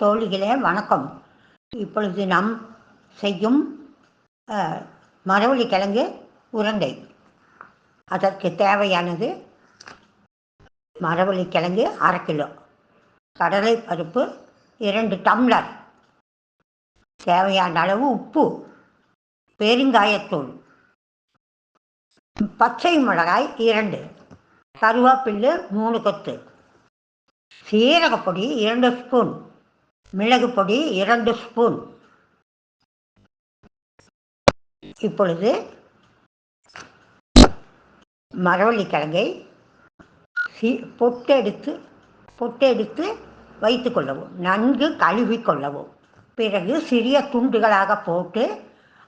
தோழிகளே வணக்கம். இப்பொழுது நாம் செய்யும் மரவள்ளி கிழங்கு உருண்டை. அதற்கு தேவையானது மரவள்ளி கிழங்கு அரை கிலோ. கடலை பருப்பு இரண்டு டம்ளர். தேவையான அளவு உப்பு பெருங்காயத்தூள். பச்சை மிளகாய் இரண்டு. கருவேப்பில்லு மூணு கொத்து. சீரகப்பொடி இரண்டு ஸ்பூன். மிளகு பொடி இரண்டு ஸ்பூன். இப்பொழுது மரவள்ளி கிழங்கை பொட்டெடுத்து பொட்டெடுத்து வைத்து கொள்ளவும் நன்கு கழுவி கொள்ளவும். பிறகு சிறிய துண்டுகளாக போட்டு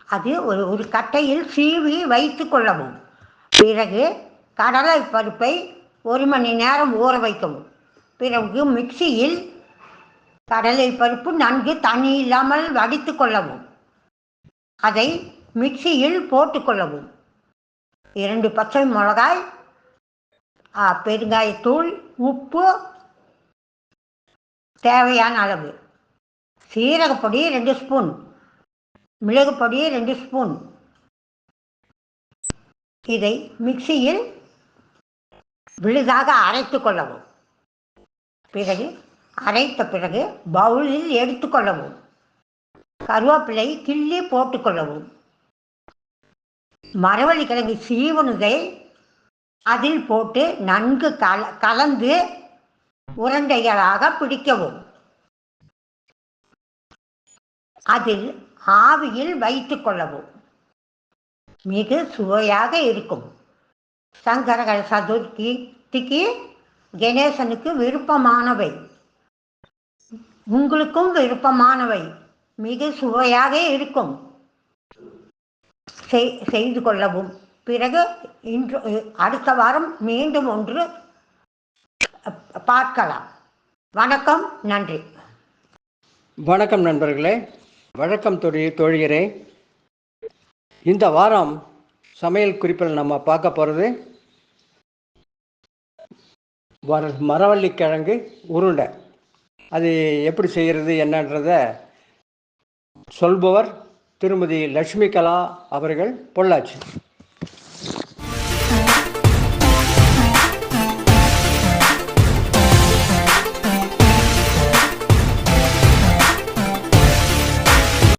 அது ஒரு ஒரு கட்டையில் சீவி வைத்து கொள்ளவும். பிறகு கடலை பருப்பை ஒரு மணி நேரம் ஊற வைக்கவும். பிறகு மிக்சியில் கடலை பருப்பு நன்கு தண்ணி இல்லாமல் வடித்து கொள்ளவும். அதை மிக்சியில் போட்டுக்கொள்ளவும் இரண்டு பச்சை மிளகாய் பெருங்காயத்தூள் உப்பு தேவையான அளவு. சீரகப்பொடி ரெண்டு ஸ்பூன். மிளகு பொடி ரெண்டு ஸ்பூன். இதை மிக்சியில் விழுதாக அரைத்து கொள்ளவும். பிறகு அரைத்த பிறகு பவுலில் எடுத்துக்கொள்ளவும் கருவேப்பிலை கிள்ளி போட்டுக்கொள்ளவும் மரவள்ளி கிழங்கு சீவனுதை அதில் போட்டு நன்கு கல கலந்து உருண்டைகளாக பிடிக்கவும். அதில் ஆவியில் வைத்து கொள்ளவும். மிக சுவையாக இருக்கும். சங்கரகர சதுர்த்திக்கு கணேசனுக்கு விருப்பமானவை. உங்களுக்கும் விருப்பமானவை. மிக சுவையாக இருக்கும். செய்- செய்து கொள்ளவும். பிறகு இன்று அடுத்த வாரம் மீண்டும் ஒன்று பார்க்கலாம். வணக்கம் நன்றி. வணக்கம் நண்பர்களே. வணக்கம் தொழி தொழிலே இந்த வாரம் சமையல் குறிப்பில் நம்ம பார்க்க போகிறது வர மரவள்ளி கிழங்கு உருண்டை. அது எப்படி செய்கிறது என்னன்றத சொல்பவர் திருமதி லட்சுமி கலா அவர்கள் பொள்ளாச்சி.